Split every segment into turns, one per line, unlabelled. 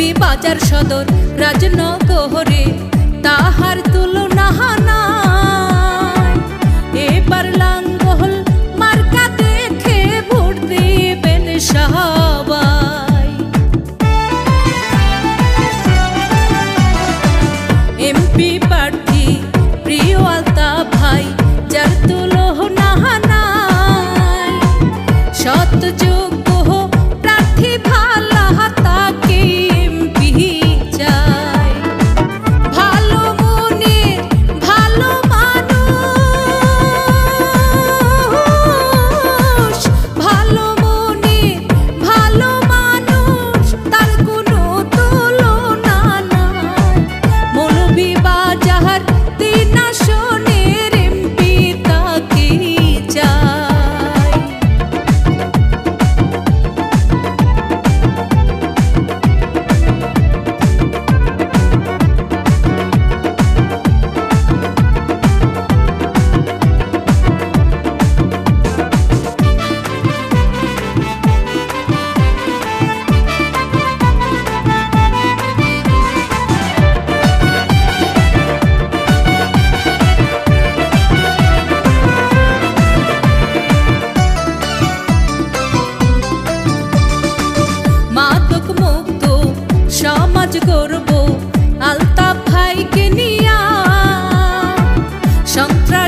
পূর্বী বাজার সদর রাজনগরে তাহার তুলনা না এ পারলাম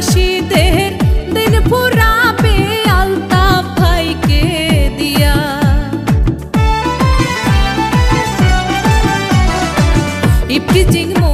দেশের দিন ফুরাবে আলতাফ ভাইকে দিয়া। ইফটিজিং মো